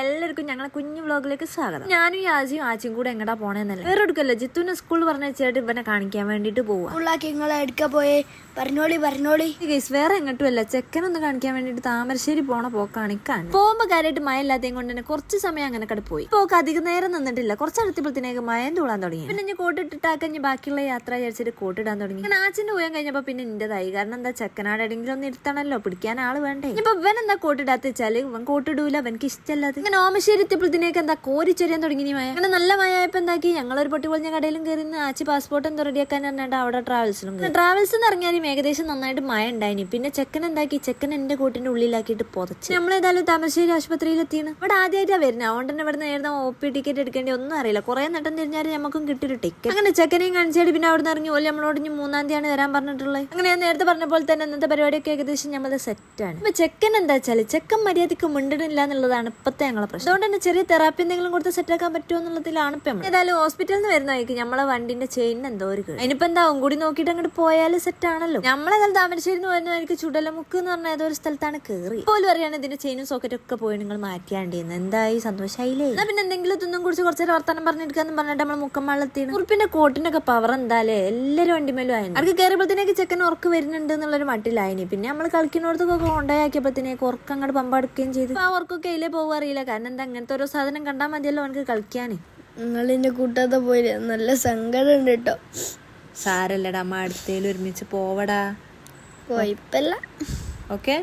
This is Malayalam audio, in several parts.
el എല്ലാവർക്കും ഞങ്ങളെ കുഞ്ഞു വ്ളോഗിലേക്ക് സ്വാഗതം. ഞാനും ആജിയും ആച്ചും കൂടെ എങ്ങടാ പോണേന്നല്ല? വേറെ എടുക്കല്ലോ ജിത്തുവിനെ സ്കൂൾ പറഞ്ഞ ചേട്ടൻ ഇവനെ കാണിക്കാൻ വേണ്ടിട്ട് പോവാ. പോയേ. പറഞ്ഞോളി പറഞ്ഞോളി. ഗൈസ് വേറെ എങ്ങോട്ടും അല്ല. ചെക്കനൊന്ന് കാണിക്കാൻ വേണ്ടിട്ട് താമരശ്ശേരി പോണ പോക്കാണ് കാണിക്കാൻ പോകുമ്പോ കാര്യമായിട്ട് മഴ ഇല്ലാത്തതും കൊണ്ട് തന്നെ കുറച്ച് സമയം അങ്ങനെ കട പോയി പോക്ക് അധികം നേരം നിന്നിട്ടില്ല. കുറച്ച് അടുത്തപ്പോഴത്തേക്ക് മയം തൂളാൻ തുടങ്ങി. പിന്നെ ഞാൻ കോട്ടിട്ടിട്ടാക്കഞ്ഞ് ബാക്കിയുള്ള യാത്ര വിചാരിച്ചിട്ട് കോട്ടിടാൻ തുടങ്ങി. ഞാൻ ആച്ചിന്റെ പോയാൻ കഴിഞ്ഞപ്പോ പിന്നെ എന്റേതായി കാരണം എന്താ ചെക്കനാട് എടെങ്കിലും ഒന്ന് ഇരുത്തണല്ലോ. പിടിക്കാൻ ആൾ വേണ്ടേ. ഇപ്പൊ ഇവൻ എന്താ കോട്ടിടാത്ത വെച്ചാൽ? ഇവൻ കോട്ടിടൂല അവൻക്ക് ഇഷ്ടമല്ലാതെ ഇങ്ങനെ ഓമശ്ശേരി എത്തിയപ്പോഴത്തേക്ക് എന്താ ചെറിയാൻ തുടങ്ങി മഴ? അങ്ങനെ നല്ല മഴ ആയപ്പോ എന്താക്കി? ഞങ്ങളൊരു പൊട്ടി പൊളിഞ്ഞ കടയിലും കയറി ആച്ചി പാസ്പോർട്ട് എന്തോ റെഡിയാക്കാൻ പറഞ്ഞിട്ട് അവിടെ ട്രാവൽസിലും ട്രാവൽസ് എന്ന് ഇറങ്ങിയാലും ഏകദേശം നന്നായിട്ട് മഴ ഉണ്ടായിനി. പിന്നെ ചെക്കൻ എന്താക്കി? ചെക്കൻ എന്റെ കൂട്ടിന്റെ ഉള്ളിലാക്കിയിട്ട് പുതച്ച്. നമ്മളേതായാലും താമരശ്ശേരി ആശുപത്രിയിൽ എത്തിയാണ് അവിടെ ആദ്യമായിട്ടാ വരുന്നത് അതുകൊണ്ട് തന്നെ ഇവിടെ നേരുന്ന ഒ പി ടിക്കറ്റ് എടുക്കേണ്ടി ഒന്നും അറിയില്ല. കുറെ നട്ടം തിരിഞ്ഞാൽ നമുക്കും കിട്ടിയൊരു ടിക്കറ്റ് അങ്ങനെ ചെക്കനെയും കാണിച്ചാടി പിന്നെ അവിടെ നിന്ന് ഇറങ്ങി. ഓൽ നമ്മളോട് ഇനി മൂന്നാം തീയതിയാണ് വരാൻ പറഞ്ഞിട്ടുള്ളത്. അങ്ങനെ ഞാൻ നേരത്തെ പറഞ്ഞ പോലെ തന്നെ ഇന്നത്തെ പരിപാടിയൊക്കെ ഏകദേശം നമ്മൾ സെറ്റാണ് അപ്പൊ ചെക്കൻ എന്താ വെച്ചാൽ ചെക്കൻ മര്യാദയ്ക്ക് മിണ്ടിടില്ല എന്നുള്ളതാണ് ഇപ്പത്തെ ഞങ്ങളെ പ്രശ്നം. അതുകൊണ്ട് തന്നെ ചെറിയ തെറാപ്പി എന്തെങ്കിലും കൊടുത്ത് സെറ്റ് ആക്കാൻ പറ്റുമോ എന്നുള്ളതിലാണ് ഇപ്പം ഏതായാലും ഹോസ്പിറ്റലിൽ നിന്ന് വരുന്ന വഴിക്ക് നമ്മളെ വണ്ടിന്റെ ചെയിൻ എന്തോ ഒരു ഇനിയിപ്പോ എന്താ കൂടി നോക്കിയിട്ട് അങ്ങോട്ട് പോയാൽ സെറ്റ് ആണല്ലോ. നമ്മളേതായാലും താമരശ്ശേരി എന്ന് വരുന്ന എനിക്ക് ചുടലമുക്ക് എന്ന് പറഞ്ഞ ഏതോ ഒരു സ്ഥലത്താണ് കയറി പോലും അറിയാണ് ഇതിന്റെ ചെയിനും സോക്കറ്റും ഒക്കെ പോയി നിങ്ങൾ മാറ്റിയാണ്ടിരുന്നത് എന്തായി? സന്തോഷായില്ലേ? എന്നാ പിന്നെ എന്തെങ്കിലും തിന്നും കുറിച്ച് കുറച്ച് വർത്തമാനം പറഞ്ഞെടുക്കാന്ന് പറഞ്ഞിട്ട് നമ്മൾ മുക്കമ്മാളെത്തിയാണ് ഉറുപ്പിന്റെ കോട്ടിന്റെ ഒക്കെ പവർ എന്താലേ? എല്ലാരും വണ്ടിമേലും ആയിരുന്നു അവർക്ക് കയറിയപ്പോഴത്തേക്ക് ചെക്കൻ ഉറക്ക് വരുന്നുണ്ട് എന്നുള്ളൊരു മട്ടിലായിനി. പിന്നെ നമ്മൾ കളിക്കുന്നിടത്തൊക്കെ കൊണ്ടാക്കിയപ്പോഴത്തേക്ക് ഉറക്കം അങ്ങോട്ട് പമ്പെടുക്കുകയും ചെയ്തു. ആ ഉറക്കൊക്കെ അതിലേ പോകാറിയില്ല കാരണം എന്താ അങ്ങനത്തെ ഓരോ സാധനം കണ്ടാൽ മതിയല്ലോ അവനക്ക് നിങ്ങൾ നിങ്ങളെന്നെ കൂട്ടാതെ പോയില്ലേ നല്ല സങ്കടം ഉണ്ട് കേട്ടോ. സാരല്ലടാ അമ്മ അടുത്തേലും ഒരുമിച്ച് പോവടാ. കുഴപ്പമില്ല. ഓക്കെ?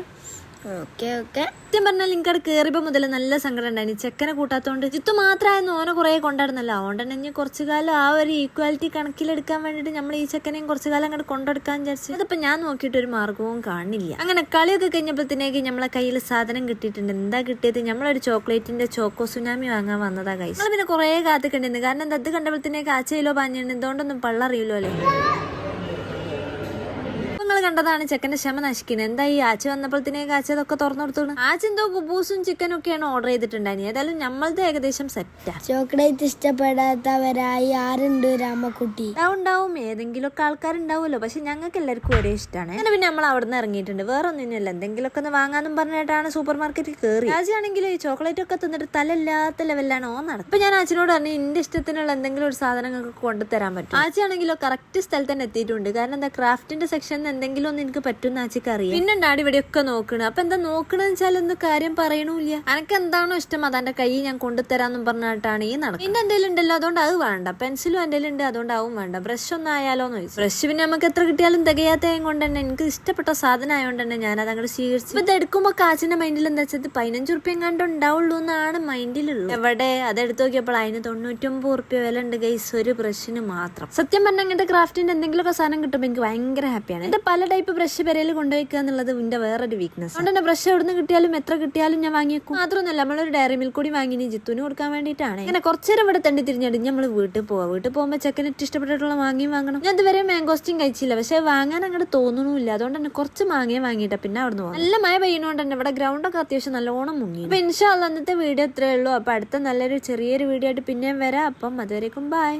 Okay okay. സത്യം പറഞ്ഞാൽ ഇങ്ങടെ കയറിയപ്പോ മുതൽ നല്ല സങ്കടം ഉണ്ടായി ചെക്കനെ കൂട്ടാത്തതുകൊണ്ട് ജിത്തു മാത്രമായിരുന്നു ഓനെ കുറെ കൊണ്ടായിരുന്നല്ലോ. അതുകൊണ്ട് തന്നെ ഇനി കുറച്ചു കാലം ആ ഒരു ഈക്വാലിറ്റി കണക്കിലെടുക്കാൻ വേണ്ടിട്ട് നമ്മൾ ഈ ചെക്കനെയും കുറച്ചു കാലം അങ്ങോട്ട് കൊണ്ടെടുക്കാൻ വിചാരിച്ചു അതിപ്പോൾ ഞാൻ നോക്കിയിട്ട് ഒരു മാർഗവും കാണില്ല. അങ്ങനെ കളിയൊക്കെ കഴിഞ്ഞപ്പോഴത്തേക്ക് നമ്മളെ കയ്യിൽ സാധനം കിട്ടിയിട്ടുണ്ട്. എന്താ കിട്ടിയത്? നമ്മളൊരു ചോക്ലേറ്റിന്റെ ചോക്കോ സുനാമി വാങ്ങാൻ വന്നതാ കൈ നമ്മൾ പിന്നെ കുറെ കാത്തിക്കണ്ടിരുന്നു കാരണം എന്താ അത് കണ്ടപ്പോഴത്തേക്ക് ആച്ചയിലോ പാഞ്ഞിട്ടുണ്ട് എന്തുകൊണ്ടൊന്നും പള്ളറിയില്ലോ അല്ലേ? കണ്ടതാണ് ചെക്കന്റെ ക്ഷമ നശിക്കുന്നത്. എന്താ ഈ ആച്ച വന്നപ്പോഴത്തേക്ക് ആച്ച അതൊക്കെ തുറന്നു കൊടുത്തു ആച്ച എന്തോ കുബൂസും ചിക്കനും ഒക്കെയാണ് ഓർഡർ ചെയ്തിട്ടുണ്ടായി ഏതായാലും നമ്മളത് ഏകദേശം സെറ്റാ ചോക്ലേറ്റ് ഇഷ്ടപ്പെടാത്തവരായി ആരുണ്ട് രാമക്കുട്ടി? ഉണ്ടാവും. ഏതെങ്കിലും ഒക്കെ ആൾക്കാരുണ്ടാവുമല്ലോ. പക്ഷെ ഞങ്ങൾക്ക് എല്ലാവർക്കും ഒരേ ഇഷ്ടമാണ്. അങ്ങനെ പിന്നെ നമ്മൾ അവിടെ നിന്ന് ഇറങ്ങിയിട്ടുണ്ട്. വേറെ ഒന്നിനല്ല എന്തെങ്കിലുമൊക്കെ ഒന്ന് വാങ്ങാന്നും പറഞ്ഞിട്ടാണ് സൂപ്പർ മാർക്കറ്റിൽ കയറി ആച്ചയാണെങ്കിൽ ഈ ചോക്ലേറ്റ് ഒക്കെ തിന്നിട്ട് തലല്ലാത്ത ലെവലിലാണ് ഓ നടക്കും. അപ്പൊ ഞാൻ ആച്ചനോട് പറഞ്ഞു എന്റെ ഇഷ്ടത്തിനുള്ള എന്തെങ്കിലും ഒരു സാധനങ്ങൾക്ക് കൊണ്ടുതരാൻ പറ്റും ആച്ചയാണെങ്കിലോ കറക്റ്റ് സ്ഥലത്ത് തന്നെ എത്തിയിട്ടുണ്ട്. കാരണം എന്താ ക്രാഫ്റ്റിന്റെ സെക്ഷനിൽ എന്തെങ്കിലും ഒന്ന് എനിക്ക് പറ്റുന്ന ആച്ചയ്ക്ക് അറിയാം. പിന്നെ ഉണ്ടാടി ഇവിടെയൊക്കെ നോക്കണ്? അപ്പൊ എന്താ നോക്കണെന്ന് വെച്ചാൽ ഒന്ന് കാര്യം പറയണില്ല. അനക്ക് എന്താണോ ഇഷ്ടം അതെന്റെ കൈ ഞാൻ കൊണ്ടുതരാന്നും പറഞ്ഞിട്ടാണ് ഈ നടക്കുന്നത് പിന്നെ എന്തെങ്കിലും ഉണ്ടല്ലോ അതുകൊണ്ട് അത് വേണ്ട. പെൻസിലും എന്തെങ്കിലും ഉണ്ട് അതുകൊണ്ട് ആവും വേണ്ട. ബ്രഷ് ഒന്നും ആയാലോ എന്ന് ചോദിച്ചു. ബ്രഷ് പിന്നെ നമുക്ക് എത്ര കിട്ടിയാലും തികയാത്തയും കൊണ്ട് തന്നെ എനിക്ക് ഇഷ്ടപ്പെട്ട സാധനം ആയതുകൊണ്ട് തന്നെ ഞാൻ അത് അങ്ങോട്ട് സ്വീകരിച്ചു ഇത് എടുക്കുമ്പോ കാച്ചിന്റെ മൈൻഡിൽ എന്താ വെച്ചാൽ പതിനഞ്ച് റുപ്യ കണ്ട് ഉണ്ടാവുള്ളൂ എന്നാണ് മൈൻഡിലുള്ളത്. എവിടെ? അത് എടുത്തു നോക്കിയപ്പോൾ അതിന് തൊണ്ണൂറ്റൊമ്പത് റുപ്യ വില ഉണ്ട് ഗൈസ്. ഒരു ബ്രഷിന് മാത്രം. സത്യം പറഞ്ഞാൽ അങ്ങനത്തെ ക്രാഫ്റ്റിന്റെ എന്തെങ്കിലുമൊക്കെ സാധനം കിട്ടുമ്പോൾ എനിക്ക് ഭയങ്കര ഹാപ്പിയാണ് എന്റെ പല ടൈപ്പ് ബ്രഷ് പെരയിൽ കൊണ്ടുവയ്ക്കുക എന്നുള്ളത് എന്റെ വേറൊരു വീക്ക്നെസ് അതുകൊണ്ട് തന്നെ ബ്രഷ് എവിടെ നിന്ന് കിട്ടിയാലും എത്ര കിട്ടിയാലും ഞാൻ വാങ്ങിയേക്കും മാത്രമൊന്നുമല്ല നമ്മളൊരു ഡയറി മിൽക്ക് കൂടി വാങ്ങി ജിത്തുവിന് കൊടുക്കാൻ വേണ്ടിയിട്ടാണ്. ഇങ്ങനെ കുറച്ചു നേരം ഇവിടെ തണ്ടി തിരിഞ്ഞിട്ട് നമ്മൾ വീട്ടിൽ പോവാം. വീട്ടിൽ പോകുമ്പോൾ ചെക്കൻ ഏറ്റവും ഇഷ്ടപ്പെട്ടിട്ടുള്ള വാങ്ങിയും വാങ്ങണം. ഞാൻ ഇതുവരെ മാംഗോസ്റ്റിയും കഴിച്ചില്ല. പക്ഷേ വാങ്ങാൻ അങ്ങോട്ട് തോന്നുന്നില്ല അതുകൊണ്ട് തന്നെ കുറച്ച് മാങ്ങയെ വാങ്ങിയിട്ട് പിന്നെ അവിടെ നിന്ന് നല്ല മഴ പെയ്യുന്നതുകൊണ്ട് തന്നെ ഇവിടെ ഗ്രൗണ്ടൊക്കെ അത്യാവശ്യം നല്ലോണം മുങ്ങി. അപ്പൊ ഇൻഷാല്ല അന്നത്തെ വീഡിയോ ഇത്രയേ ഉള്ളൂ. അപ്പോൾ അടുത്ത നല്ലൊരു ചെറിയൊരു വീഡിയോ ആയിട്ട് പിന്നെയും വരാം. അപ്പം അതുവരേക്കും ബൈ